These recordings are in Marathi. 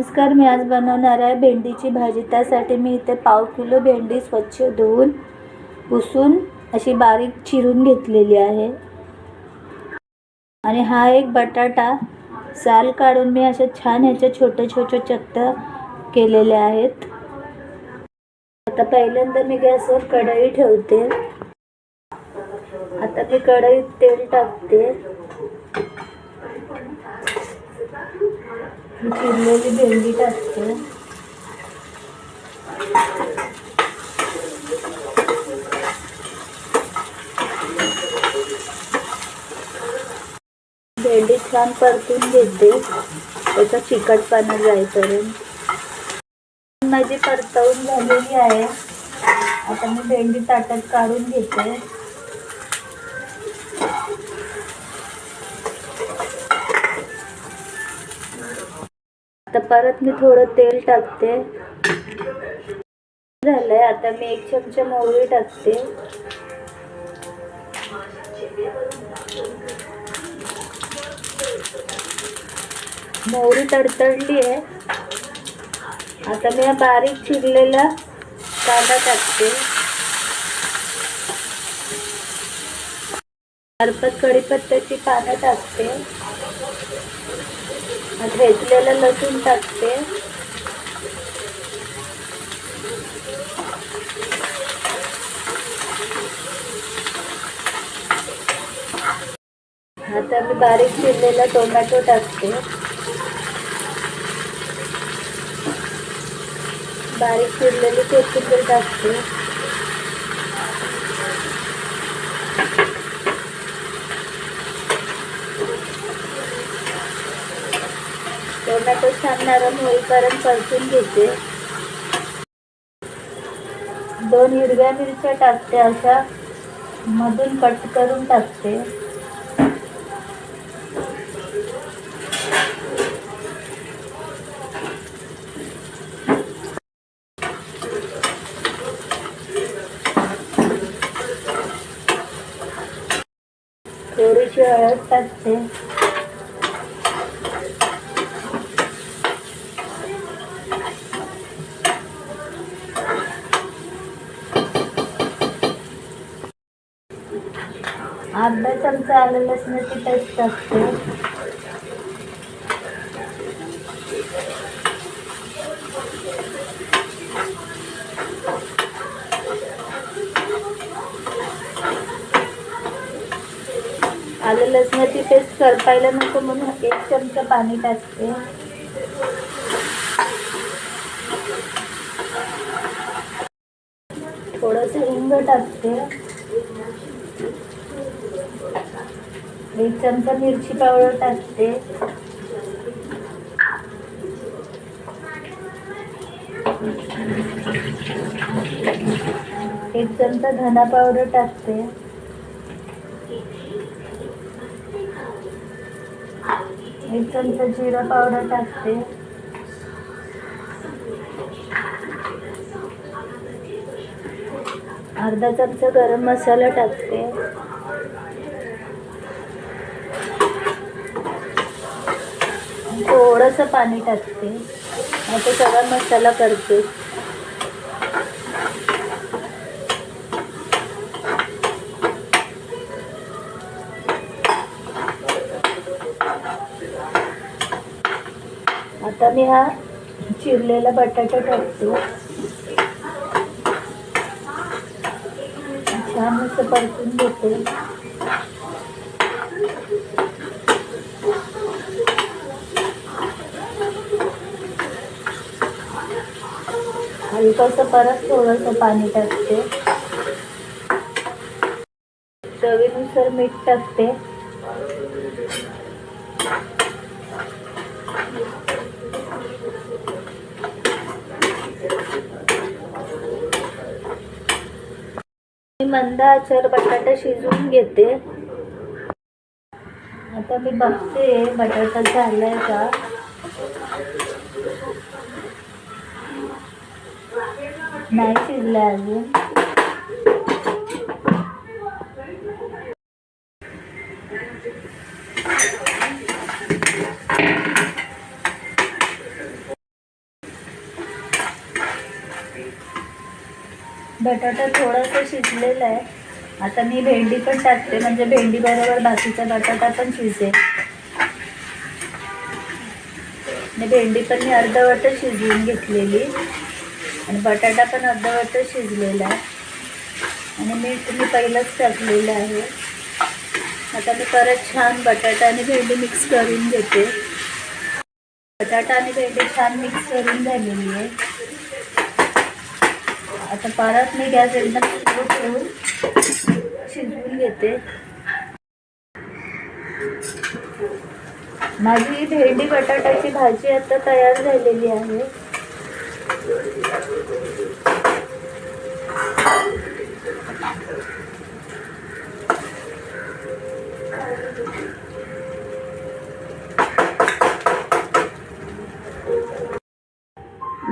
नमस्कार मी आज बनवणार आहे भेंडीची भाजी. त्यासाठी मी इथे पाव किलो भेंडी स्वच्छ धुवून पुसून अशी बारीक चिरून घेतलेली आहे. आणि हा एक बटाटा साल काढून मी अशा छान ह्याच्या छोटे छोटे चक्क केलेले आहेत. आता पहिल्यांदा मी गॅसवर कढई ठेवते. आता मी कढईत तेल टाकते मी चिरलेली भेंडी टाकते. भेंडी छान परतून घेते. त्याचा चिकटपणा जाईपर्यंत. माझी परतवून झालेली आहे आता मी भेंडी ताटात काढून घेते. आता परत मी थोडं तेल टाकते. झालंय आता मी एक चमचा मोहरी टाकते. मोहरी तडतडली आहे. आता मी हा बारीक चिरलेला कांदा टाकते. हरपत कढीपत्त्याची पानं टाकते. भेजलेलं लसूण टाकते. आता मी बारीक चिरलेला टोमॅटो टाकते. बारीक चिरलेली कोथिंबीर टाकते. टोमॅटो छान नरम होईपर्यंत परतून घेते. दोन हिरव्या मिरच्या टाकते अशा मधून कट करून टाकते. थोडीशी हळद टाकते. अर्धा चमचा आलं लसणाची पेस्ट टाकते. आलं लसणाची पेस्ट करपायला नको म्हणून एक चमचा पाणी टाकते. थोडस हिंग टाकते. एक चमचा मिरची पावडर टाकते. एक चमचा धना पावडर टाकते. एक चमचा जिरा पावडर टाकते. अर्धा चमचा गरम मसाला टाकते. थोडंसं पाणी टाकते. आता सगळा मसाला करते. आता मी हा चिरलेला बटाटा टाकते. छान असं परतून घेते. हलकंसं परत थोडंसं पाणी टाकते. चवीनुसार मीठ टाकते. मी मंद अचार बटाटा शिजवून घेते. आता मी बघते बटाटा झालाय का? नाही शिजल्या अजून. बटाटा थोडासा शिजलेला आहे. आता मी भेंडी पण टाकते म्हणजे भेंडी बरोबर बाकीचा बटाटा पण शिजेल भेंडी पण मी अर्धवट शिजवून घेतलेली. आणि बटाटा पण अर्धवट शिजलेला आहे. आणि मीठ मी पहिलंच टाकलेलं आहे. आता मी परत छान बटाटा आणि भेंडी मिक्स करून घेते. बटाटा आणि भेंडी छान मिक्स करून झालेली आहे. आता परत मी गॅस एकदम ठेवून शिजवून घेते. माझी भेंडी बटाट्याची भाजी आता तयार झालेली आहे.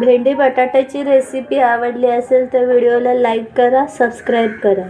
भेंडी बटाट्याची रेसिपी आवडली असेल तर व्हिडिओला लाईक करा सबस्क्राईब करा.